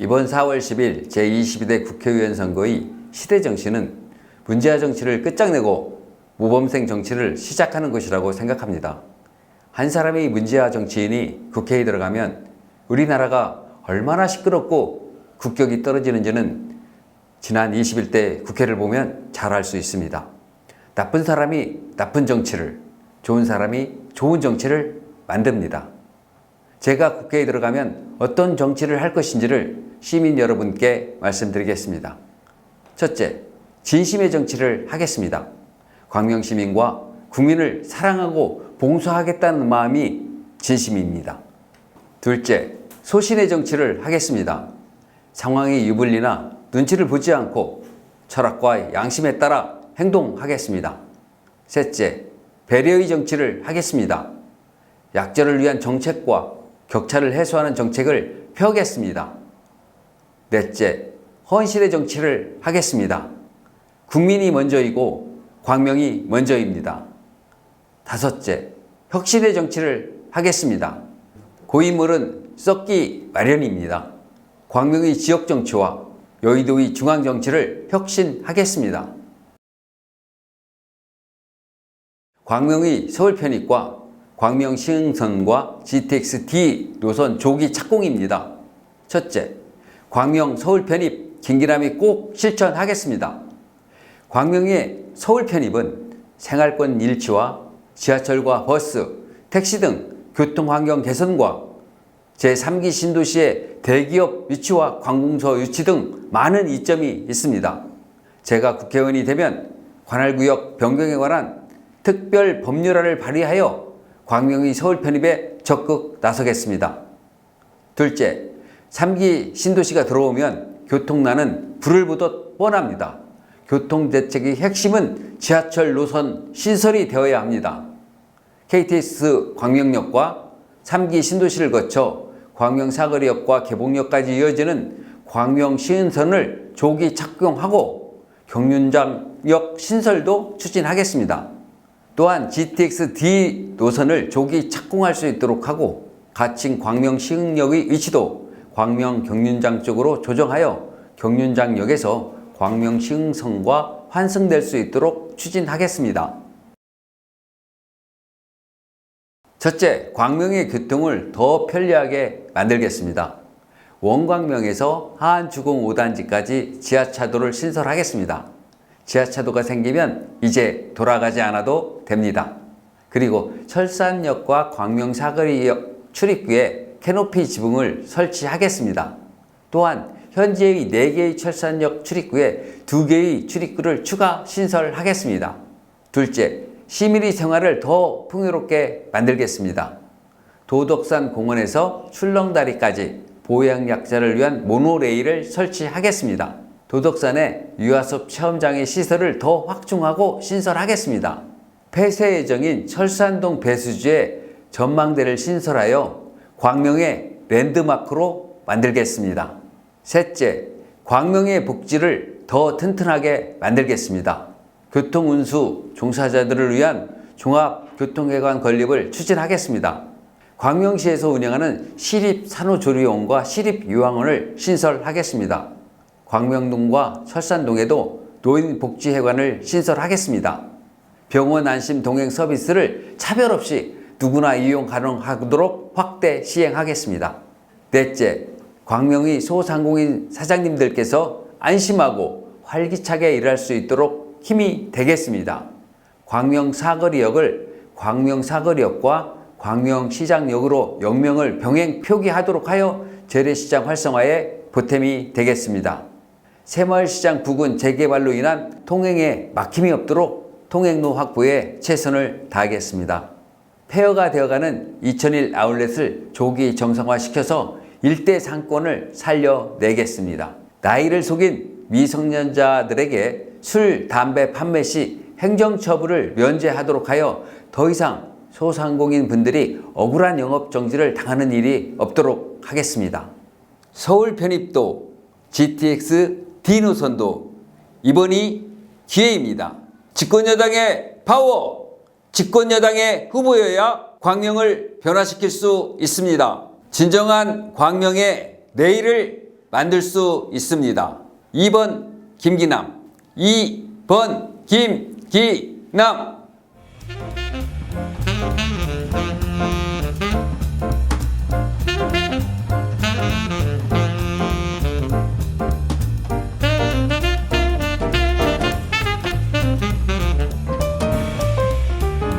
이번 4월 10일 제22대 국회의원 선거의 시대 정치는 문재화 정치를 끝장내고 모범생 정치를 시작하는 것이라고 생각합니다. 한 사람의 문재화 정치인이 국회에 들어가면 우리나라가 얼마나 시끄럽고 국격이 떨어지는지는 지난 21대 국회를 보면 잘 알 수 있습니다. 나쁜 사람이 나쁜 정치를, 좋은 사람이 좋은 정치를 만듭니다. 제가 국회에 들어가면 어떤 정치를 할 것인지를 시민 여러분께 말씀드리겠습니다. 첫째, 진심의 정치를 하겠습니다. 광명 시민과 국민을 사랑하고 봉사하겠다는 마음이 진심입니다. 둘째, 소신의 정치를 하겠습니다. 상황이 유불리나 눈치를 보지 않고 철학과 양심에 따라 행동하겠습니다. 셋째, 배려의 정치를 하겠습니다. 약자를 위한 정책과 격차를 해소하는 정책을 펴겠습니다. 넷째, 헌신의 정치를 하겠습니다. 국민이 먼저이고 광명이 먼저입니다. 다섯째, 혁신의 정치를 하겠습니다. 고인물은 썩기 마련입니다. 광명의 지역 정치와 여의도의 중앙 정치를 혁신하겠습니다. 광명의 서울 편입과 광명 시흥선과 GTX-D 노선 조기 착공입니다. 첫째, 광명 서울 편입 김기남이 꼭 실천하겠습니다. 광명의 서울 편입은 생활권 일치와 지하철과 버스, 택시 등 교통 환경 개선과 제3기 신도시의 대기업 유치와 관공서 유치 등 많은 이점이 있습니다. 제가 국회의원이 되면 관할 구역 변경에 관한 특별 법률안을 발의하여 광명의 서울 편입에 적극 나서겠습니다. 둘째, 3기 신도시가 들어오면 교통난은 불을 보듯 뻔합니다. 교통대책의 핵심은 지하철 노선 신설이 되어야 합니다. KTX 광명역과 3기 신도시를 거쳐 광명 사거리역과 개봉역까지 이어지는 광명 시흥선을 조기 착공하고 경륜장역 신설도 추진하겠습니다. 또한 GTX-D 노선을 조기 착공할 수 있도록 하고 가칭 광명 시흥역의 위치도 광명 경륜장 쪽으로 조정하여 경륜장역에서 광명 시흥선과 환승될 수 있도록 추진하겠습니다. 첫째, 광명의 교통을 더 편리하게 만들겠습니다. 원광명에서 하안주공 5단지까지 지하차도를 신설하겠습니다. 지하차도가 생기면 이제 돌아가지 않아도 됩니다. 그리고 철산역과 광명 사거리역 출입구에 캐노피 지붕을 설치하겠습니다. 또한 현재의 4개의 철산역 출입구에 2개의 출입구를 추가 신설하겠습니다. 둘째, 시민의 생활을 더 풍요롭게 만들겠습니다. 도덕산 공원에서 출렁다리까지 보양약자를 위한 모노레일을 설치하겠습니다. 도덕산에 유아숲 체험장의 시설을 더 확충하고 신설하겠습니다. 폐쇄 예정인 철산동 배수지에 전망대를 신설하여 광명의 랜드마크로 만들겠습니다. 셋째, 광명의 복지를 더 튼튼하게 만들겠습니다. 교통 운수 종사자들을 위한 종합교통회관 건립을 추진하겠습니다. 광명시에서 운영하는 시립산후조리원과 시립요양원을 신설하겠습니다. 광명동과 철산동에도 노인복지회관을 신설하겠습니다. 병원 안심 동행 서비스를 차별 없이 누구나 이용 가능하도록 확대 시행하겠습니다. 넷째, 광명의 소상공인 사장님들께서 안심하고 활기차게 일할 수 있도록 힘이 되겠습니다. 광명 사거리역을 광명 사거리역과 광명 시장역으로 역명을 병행 표기하도록 하여 재래시장 활성화에 보탬이 되겠습니다. 새마을시장 부근 재개발로 인한 통행에 막힘이 없도록 통행로 확보에 최선을 다하겠습니다. 폐허가 되어가는 2001 아울렛을 조기 정상화시켜서 일대 상권을 살려내겠습니다. 나이를 속인 미성년자들에게 술, 담배 판매 시 행정처분을 면제하도록 하여 더 이상 소상공인 분들이 억울한 영업 정지를 당하는 일이 없도록 하겠습니다. 서울 편입도 GTX D 노선도 이번이 기회입니다. 집권여당의 파워, 집권여당의 후보여야 광명을 변화시킬 수 있습니다. 진정한 광명의 내일을 만들 수 있습니다. 2번 김기남, 2번 김기남.